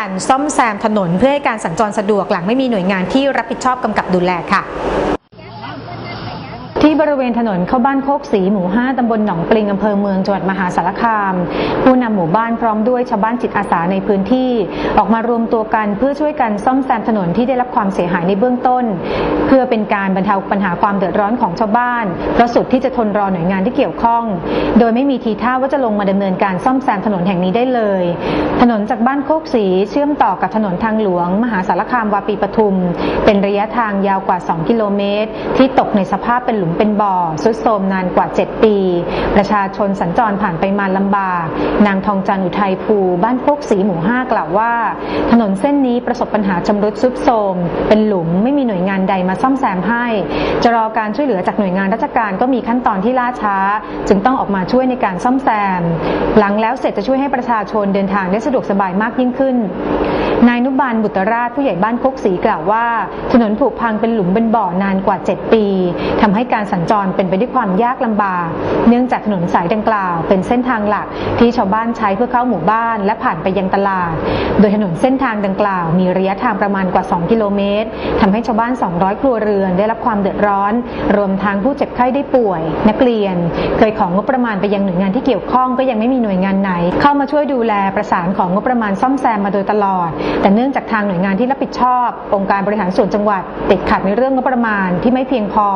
การซ่อมแซมถนนเพื่อให้การสัญจรสะดวกหลังไม่มีหน่วยงานที่รับผิดชอบกำกับดูแลค่ะ ที่บริเวณถนนเข้าบ้านโคกศรีหมู่ 5 ตำบลหนองปลิงอำเภอเมืองจังหวัดมหาสารคาม ผู้นำหมู่บ้านพร้อมด้วยชาวบ้านจิตอาสาในพื้นที่ ออกมารวมตัวกันเพื่อช่วยกันซ่อมแซมถนนที่ได้รับความเสียหายในเบื้องต้น เพื่อเป็นการบรรเทาปัญหาความเดือดร้อนของชาวบ้านเพราะสุดที่จะทนรอหน่วยงานที่เกี่ยวข้อง โดยไม่มีทีท่าว่าจะลงมาดำเนินการซ่อมแซมถนนแห่งนี้ได้เลย ถนนจากบ้านโคกศรีเชื่อมต่อกับถนนทางหลวง มหาสารคามวาปีปทุม เป็นระยะทางยาวกว่า 2 กิโลเมตร ที่ตกในสภาพเป็นหลุมเป็นบ่อสุดโทมนานกว่า 7 ปี ประชาชนสัญจรผ่านไปมาลำบาก นางทองจันทร์อุทัยภู บ้านโคกศรีหมู่5กล่าวว่า ถนนเส้นนี้ประสบปัญหาชำรุดทรุดโทมเป็นหลุมไม่มีหน่วยงานใดมาซ่อมแซมให้ จะรอการช่วยเหลือจากหน่วยงานราชการก็มีขั้นตอนที่ล่าช้า จึงต้องออกมาช่วยในการซ่อมแซม หลังแล้วเสร็จจะช่วยให้ประชาชนเดินทางได้สะดวกสบายมากยิ่งขึ้นนายนุบาลบุตรราชผู้ใหญ่บ้านโคกศรีกล่าวว่า ถนนผุพังเป็นหลุมเป็นบ่อนานกว่า 7 ปีทำให้การการสัญจรเป็นไปด้วยความยากลำบาก เนื่องจากถนนสายดังกล่าว เป็นเส้นทางหลักที่ชาวบ้านใช้เพื่อเข้าหมู่บ้าน และผ่านไปยังตลาด โดยถนนเส้นทางดังกล่าว มีระยะทางประมาณกว่า 2 กิโลเมตรทำให้ชาวบ้าน 200 ครัวเรือนได้รับความเดือดร้อน รวมทั้งผู้เจ็บไข้ได้ป่วย นักเรียน เคยของงบประมาณไปยังหน่วยงานที่เกี่ยวข้องก็ยังไม่มีหน่วยงานไหน เข้ามาช่วยดูแลประสานของงบประมาณซ่อมแซมมาโดยตลอด แต่เนื่องจากทางหน่วยงานที่รับผิดชอบ องค์การบริหารส่วนจังหวัดติดขัดในเรื่องงบประมาณที่ไม่เพียงพอ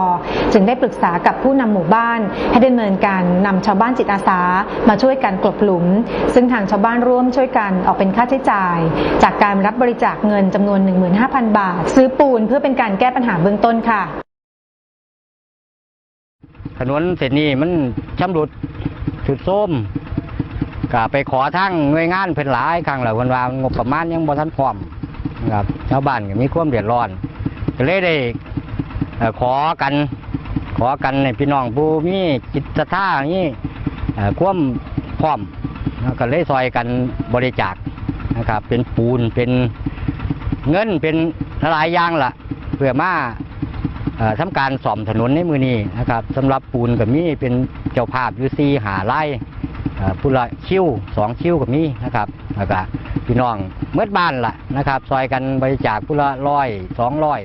จึงได้ปรึกษากับผู้นำหมู่บ้าน ให้ดำเนินการนำชาวบ้านจิตอาสา มาช่วยกันกลบหลุม ซึ่งทางชาวบ้านร่วมช่วยกันออกเป็นค่าใช้จ่าย จากการรับบริจาคเงินจำนวน 15,000 บาท ซื้อปูนเพื่อเป็นการแก้ปัญหาเบื้องต้นค่ะ ถนนเส้นนี้มันชำรุดสุดโทรมก็ไปขอทั้งหน่วยงานเพิ่นหลายครั้งแล้วเพิ่นว่างบประมาณยังบ่ทันพร้อมนะครับชาวบ้านก็มีความเดือดร้อนก็เลยได้ขอกัน ขอกันในพี่น้องผู้มีจิตศรัทธานี่เอ่อความพร้อมก็เลยซอยกันบริจาคนะครับ เป็นปูนเป็นเงินเป็นหลายอย่างละเพื่อมาเอ่อทำการซ่อมถนนในมือนี้นะครับสำหรับปูนกับมีเป็นเจ้าภาพยูซีหาไร่ผู้ละคิ้วสองคิ้วกับมีนะครับแล้วก็พี่น้องเมื่อบ้านล่ะนะครับ ซอยกันบริจาคผู้ละร้อยสองร้อย